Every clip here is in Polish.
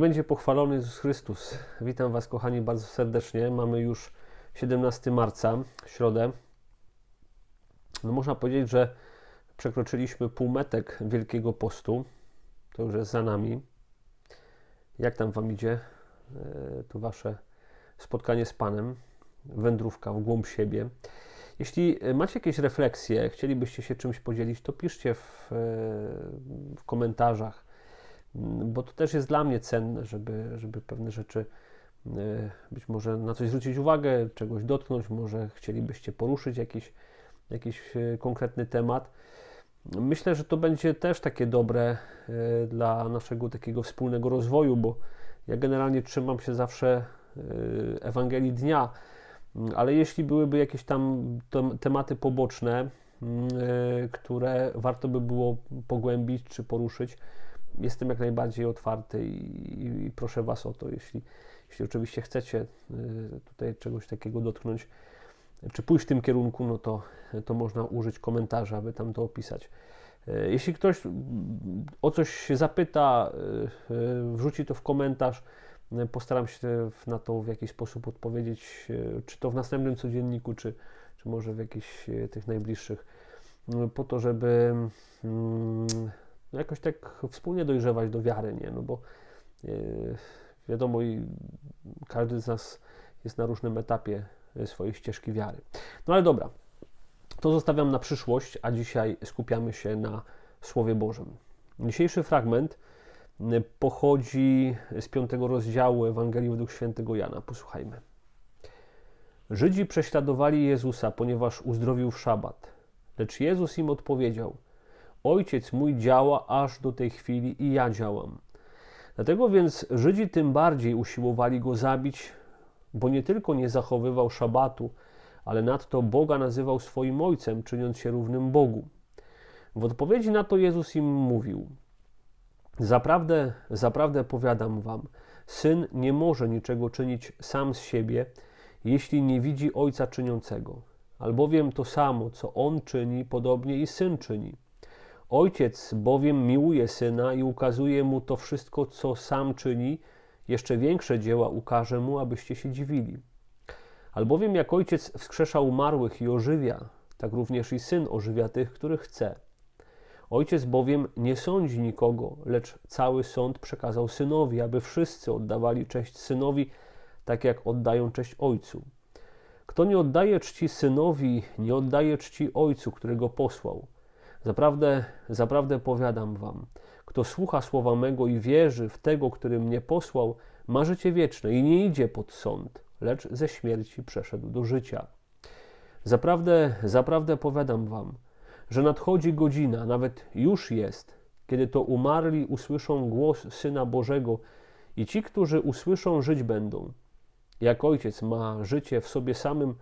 Niech będzie pochwalony Jezus Chrystus. Witam Was, kochani, bardzo serdecznie. Mamy już 17 marca, środę. No można powiedzieć, że przekroczyliśmy półmetek Wielkiego Postu. To już jest za nami. Jak tam Wam idzie? E, to Wasze spotkanie z Panem, wędrówka w głąb siebie. Jeśli macie jakieś refleksje, chcielibyście się czymś podzielić, to piszcie w, e, w komentarzach bo to też jest dla mnie cenne, żeby, żeby pewne rzeczy e, być może na coś zwrócić uwagę, czegoś dotknąć, może chcielibyście poruszyć jakiś, jakiś e, konkretny temat. Myślę, że to będzie też takie dobre e, dla naszego takiego wspólnego rozwoju, bo ja generalnie trzymam się zawsze Ewangelii Dnia, ale jeśli byłyby jakieś tam tematy poboczne, które warto by było pogłębić czy poruszyć, jestem jak najbardziej otwarty i, i, proszę Was o to, jeśli, jeśli oczywiście chcecie y, tutaj czegoś takiego dotknąć, czy pójść w tym kierunku, no to, to można użyć komentarza, aby tam to opisać. Y, jeśli ktoś o coś się zapyta, y, wrzuci to w komentarz, postaram się na to w jakiś sposób odpowiedzieć, czy to w następnym codzienniku, czy, czy może w jakichś tych najbliższych, po to, żeby mm, jakoś tak wspólnie dojrzewać do wiary, nie? No bo yy, wiadomo, każdy z nas jest na różnym etapie swojej ścieżki wiary. No ale dobra, to zostawiam na przyszłość, a dzisiaj skupiamy się na Słowie Bożym. Dzisiejszy fragment y, pochodzi z piątego rozdziału Ewangelii według świętego Jana. Posłuchajmy. Żydzi prześladowali Jezusa, ponieważ uzdrowił w szabat. Lecz Jezus im odpowiedział – Ojciec mój działa aż do tej chwili i ja działam. Dlatego więc Żydzi tym bardziej usiłowali go zabić, bo nie tylko nie zachowywał szabatu, ale nadto Boga nazywał swoim ojcem, czyniąc się równym Bogu. W odpowiedzi na to Jezus im mówił: Zaprawdę, zaprawdę powiadam wam, syn nie może niczego czynić sam z siebie, jeśli nie widzi ojca czyniącego. Albowiem to samo, co on czyni, podobnie i syn czyni. Ojciec bowiem miłuje syna i ukazuje mu to wszystko, co sam czyni, jeszcze większe dzieła ukaże mu, abyście się dziwili. Albowiem jak ojciec wskrzesza umarłych i ożywia, tak również i syn ożywia tych, których chce. Ojciec bowiem nie sądzi nikogo, lecz cały sąd przekazał synowi, aby wszyscy oddawali cześć synowi, tak jak oddają cześć ojcu. Kto nie oddaje czci synowi, nie oddaje czci ojcu, którego posłał. Zaprawdę, zaprawdę powiadam wam, kto słucha słowa mego i wierzy w tego, który mnie posłał, ma życie wieczne i nie idzie pod sąd, lecz ze śmierci przeszedł do życia. Zaprawdę, zaprawdę powiadam wam, że nadchodzi godzina, nawet już jest, kiedy to umarli usłyszą głos Syna Bożego i ci, którzy usłyszą, żyć będą. Jak ojciec ma życie w sobie samym,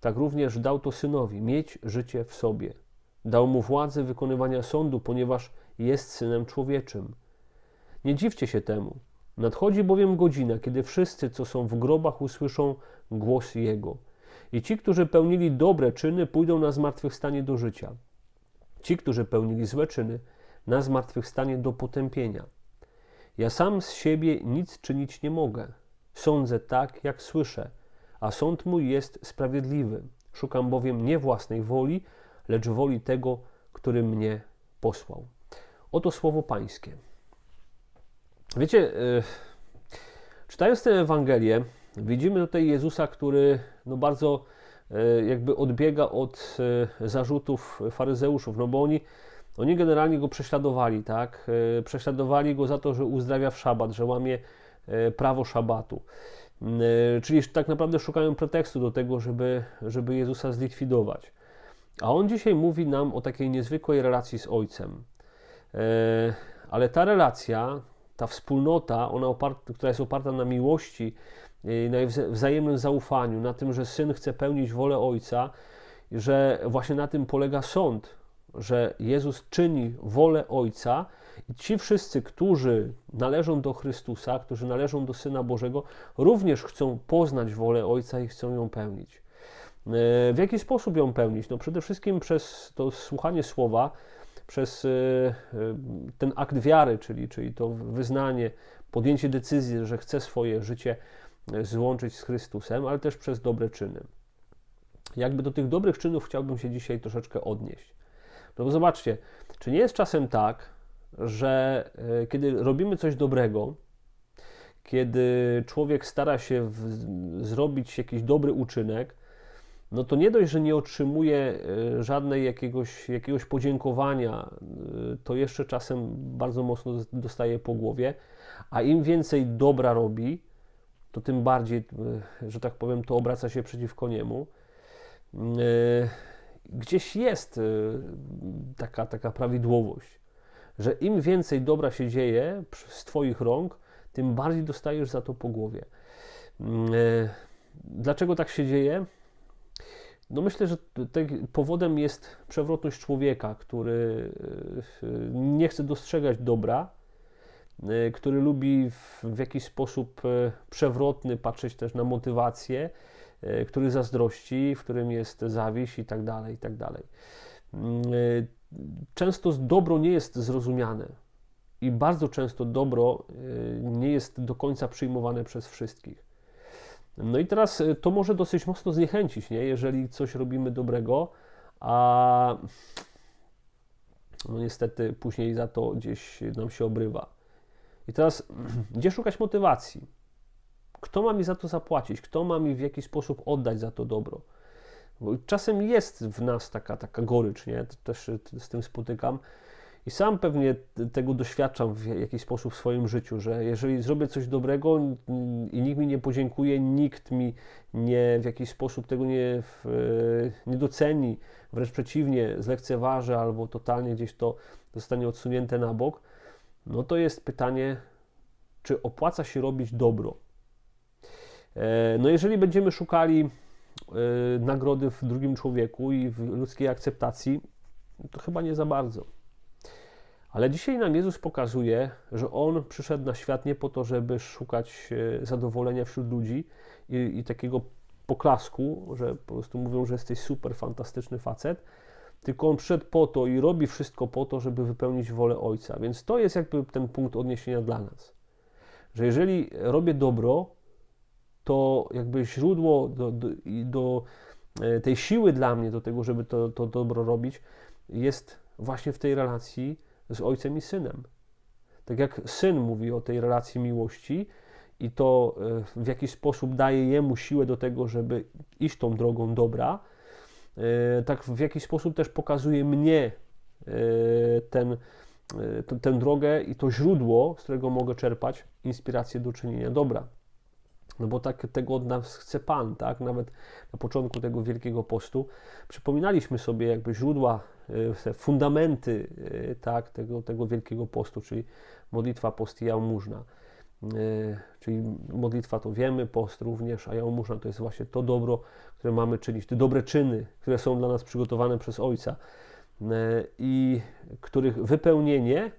tak również dał to synowi mieć życie w sobie. Dał mu władzę wykonywania sądu, ponieważ jest synem człowieczym. Nie dziwcie się temu. Nadchodzi bowiem godzina, kiedy wszyscy, co są w grobach, usłyszą głos Jego. I ci, którzy pełnili dobre czyny, pójdą na zmartwychwstanie do życia. Ci, którzy pełnili złe czyny, na zmartwychwstanie do potępienia. Ja sam z siebie nic czynić nie mogę. Sądzę tak, jak słyszę, a sąd mój jest sprawiedliwy. Szukam bowiem nie własnej woli, lecz woli tego, który mnie posłał. Oto słowo Pańskie. Wiecie, yy, czytając tę Ewangelię, widzimy tutaj Jezusa, który no bardzo yy, jakby odbiega od yy, zarzutów faryzeuszów, no bo oni, oni generalnie go prześladowali, tak? Prześladowali go za to, że uzdrawia w szabat, że łamie prawo szabatu. Czyli tak naprawdę szukają pretekstu do tego, żeby, żeby Jezusa zlikwidować. A on dzisiaj mówi nam o takiej niezwykłej relacji z Ojcem. E, ale ta relacja, ta wspólnota, ona oparta, która jest oparta na miłości, na wzajemnym zaufaniu, na tym, że syn chce pełnić wolę Ojca, że właśnie na tym polega sąd, że Jezus czyni wolę Ojca i ci wszyscy, którzy należą do Chrystusa, którzy należą do Syna Bożego, również chcą poznać wolę Ojca i chcą ją pełnić. W jaki sposób ją pełnić? No przede wszystkim przez to słuchanie słowa, przez ten akt wiary, czyli, czyli to wyznanie, podjęcie decyzji, że chce swoje życie złączyć z Chrystusem, ale też przez dobre czyny. Jakby do tych dobrych czynów chciałbym się dzisiaj troszeczkę odnieść. No bo zobaczcie, czy nie jest czasem tak, że kiedy robimy coś dobrego, kiedy człowiek stara się w, zrobić jakiś dobry uczynek, no to nie dość, że nie otrzymuje e, żadnej jakiegoś, jakiegoś podziękowania, e, to jeszcze czasem bardzo mocno dostaje po głowie, a im więcej dobra robi, to tym bardziej, e, że tak powiem, to obraca się przeciwko niemu. Gdzieś jest taka, taka prawidłowość, że im więcej dobra się dzieje z Twoich rąk, tym bardziej dostajesz za to po głowie. Dlaczego tak się dzieje? No myślę, że powodem jest przewrotność człowieka, który e, nie chce dostrzegać dobra, e, który lubi w, jakiś sposób przewrotny patrzeć też na motywację, który zazdrości, w którym jest zawiść i tak dalej, i tak dalej. Mm, często dobro nie jest zrozumiane i bardzo często dobro nie jest do końca przyjmowane przez wszystkich. No i teraz y, to może dosyć mocno zniechęcić, nie? jeżeli coś robimy dobrego, a no niestety później za to gdzieś nam się obrywa. I teraz, gdzie szukać motywacji? Kto ma mi za to zapłacić? Kto ma mi w jakiś sposób oddać za to dobro? Bo czasem jest w nas taka, taka gorycz, nie? Też z tym spotykam, i sam pewnie tego doświadczam w jakiś sposób w swoim życiu, że jeżeli zrobię coś dobrego i nikt mi nie podziękuje, nikt mi nie w jakiś sposób tego nie, nie doceni, wręcz przeciwnie, zlekceważy albo totalnie gdzieś to zostanie odsunięte na bok, no to jest pytanie, czy opłaca się robić dobro. E, no jeżeli będziemy szukali e, nagrody w drugim człowieku i w ludzkiej akceptacji, to chyba nie za bardzo. Ale dzisiaj nam Jezus pokazuje, że On przyszedł na świat nie po to, żeby szukać e, zadowolenia wśród ludzi i, i takiego poklasku, że po prostu mówią, że jesteś super, fantastyczny facet, tylko On przyszedł po to i robi wszystko po to, żeby wypełnić wolę Ojca. Więc to jest jakby ten punkt odniesienia dla nas. Że jeżeli robię dobro, to jakby źródło do, do, do e, tej siły dla mnie, do tego, żeby to, to dobro robić, jest właśnie w tej relacji z ojcem i synem. Tak jak syn mówi o tej relacji miłości i to e, w jakiś sposób daje jemu siłę do tego, żeby iść tą drogą dobra, e, tak w jakiś sposób też pokazuje mnie e, ten, tę drogę i to źródło, z którego mogę czerpać inspirację do czynienia dobra. No bo tak tego od nas chce Pan, tak? Nawet na początku tego Wielkiego Postu przypominaliśmy sobie jakby źródła, e, fundamenty, e, tak? Tego, tego Wielkiego Postu, czyli modlitwa, post i jałmużna. E, czyli modlitwa to wiemy, post również, a jałmużna to jest właśnie to dobro, które mamy czynić, te dobre czyny, które są dla nas przygotowane przez Ojca i których wypełnienie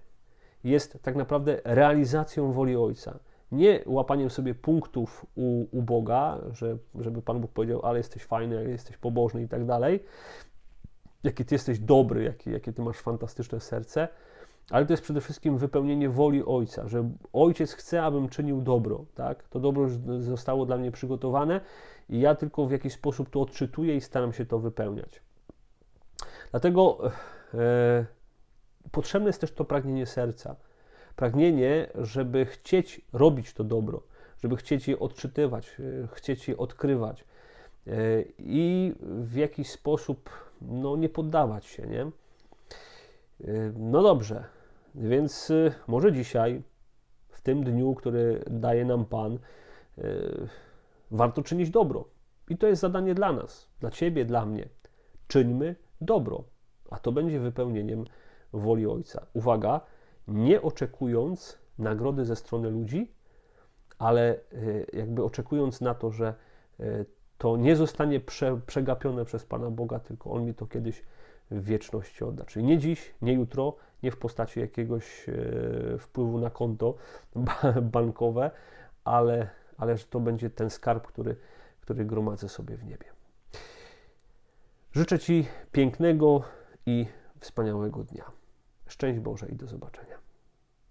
jest tak naprawdę realizacją woli Ojca nie łapaniem sobie punktów u, u Boga, że, żeby Pan Bóg powiedział, ale jesteś fajny, jesteś pobożny i tak dalej, jaki Ty jesteś dobry, jakie, jakie Ty masz fantastyczne serce, ale to jest przede wszystkim wypełnienie woli Ojca, że Ojciec chce, abym czynił dobro, tak? To dobro już zostało dla mnie przygotowane i ja tylko w jakiś sposób to odczytuję i staram się to wypełniać. Dlatego e, potrzebne jest też to pragnienie serca pragnienie, żeby chcieć robić to dobro, żeby chcieć je odczytywać, e, chcieć je odkrywać e, i w jakiś sposób no, nie poddawać się, nie? E, no dobrze, więc może dzisiaj, w tym dniu, który daje nam Pan, warto czynić dobro. I to jest zadanie dla nas, dla Ciebie, dla mnie. Czyńmy dobro, a to będzie wypełnieniem woli Ojca. Uwaga, nie oczekując nagrody ze strony ludzi, ale y, jakby oczekując na to, że y, to nie zostanie prze, przegapione przez Pana Boga, tylko On mi to kiedyś w wieczności odda. Czyli nie dziś, nie jutro, nie w postaci jakiegoś y, wpływu na konto bankowe, ale, ale że to będzie ten skarb, który, który gromadzę sobie w niebie. Życzę Ci pięknego i wspaniałego dnia. Szczęść Boże i do zobaczenia.